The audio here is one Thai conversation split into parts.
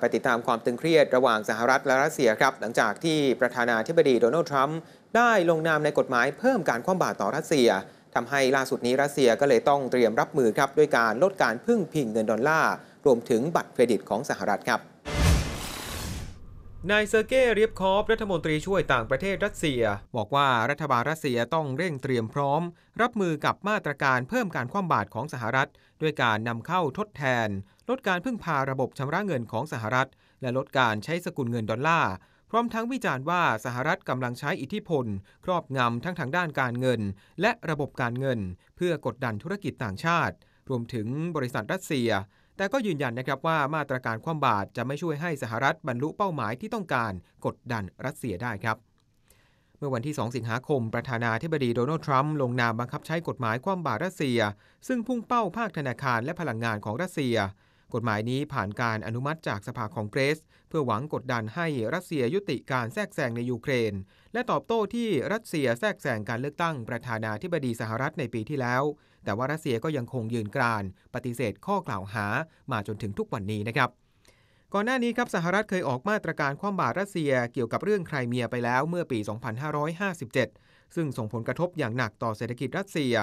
ไปติดตามความตึงเครียดระหว่างสหรัฐและรัสเซียครับหลังจากที่ประธานาธิบดีโดนัลด์ทรัมป์ได้ลงนามในกฎหมายเพิ่มการคว่ำบาตรต่อรัสเซียทำให้ล่าสุดนี้รัสเซียก็เลยต้องเตรียมรับมือครับด้วยการลดการพึ่งพิงเงินดอลลาร์รวมถึงบัตรเครดิตของสหรัฐครับนายเซอร์เกย์เรียบคอฟรัฐมนตรีช่วยต่างประเทศรัสเซีย บอกว่ารัฐบาลรัสเซียต้องเร่งเตรียมพร้อม รับมือกับมาตรการเพิ่มการคว่ำบาตรของสหรัฐ ด้วยการนำเข้าทดแทน ลดการพึ่งพาระบบชำระเงินของสหรัฐ และลดการใช้สกุลเงินดอลลาร์ พร้อมทั้งวิจารณ์ว่าสหรัฐกำลังใช้อิทธิพล ครอบงำทั้งทางด้านการเงิน และระบบการเงิน เพื่อกดดันธุรกิจต่างชาติ รวมถึงบริษัทรัสเซีย แต่ก็ยืนยันนะครับว่ามาตรการคว่ำบาตรจะไม่ช่วยให้สหรัฐบรรลุเป้าหมายที่ต้องการกดดันรัสเซียได้ครับเมื่อวันที่ 2 สิงหาคม ประธานาธิบดีโดนัลด์ทรัมป์ลงนามบังคับใช้กฎหมายคว่ำบาตรรัสเซีย ซึ่งพุ่งเป้าภาคธนาคารและพลังงานของรัสเซีย กฎหมายนี้ผ่านการอนุมัติจากสภาของเกรส เพื่อหวังกดดันให้รัสเซียยุติการแทรกแซงในยูเครน และตอบโต้ที่รัสเซียแทรกแซงการเลือกตั้งประธานาธิบดีสหรัฐในปีที่แล้ว แต่ว่ารัสเซียก็ยังคงยืนกราน ปฏิเสธข้อกล่าวหามาจนถึงทุกวันนี้นะครับ ก่อนหน้านี้ครับสหรัฐเคยออกมาตรการคว่ำบาตรรัสเซียเกี่ยวกับเรื่องไครเมียไปแล้วเมื่อปี 2557 ซึ่งส่งผลกระทบอย่างหนักต่อเศรษฐกิจรัสเซีย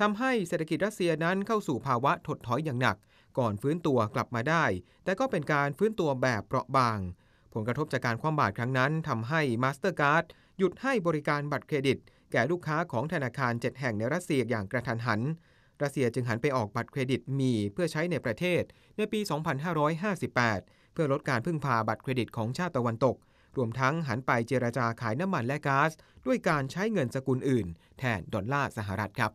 ทำให้เศรษฐกิจรัสเซียนั้นเข้าสู่ภาวะถดถอยอย่างหนัก ก่อนฟื้นตัวกลับมาได้ แต่ก็เป็นการฟื้นตัวแบบเปราะบาง ผลกระทบจากการคว่ำบาตรครั้งนั้นทำให้มาสเตอร์การ์ดหยุดให้บริการบัตรเครดิต แก่ลูกค้าของธนาคาร 7 แห่งในรัสเซียอย่างกระทันหัน รัสเซียจึงหันไปออกบัตรเครดิตมีเพื่อใช้ในประเทศ ในปี 2558 เพื่อลดการพึ่งพาบัตรเครดิตของชาติตะวันตก รวมทั้งหันไปเจราจาขายน้ำมันและก๊าซด้วยการใช้เงินสกุลอื่น แทนดอลลาร์สหรัฐครับ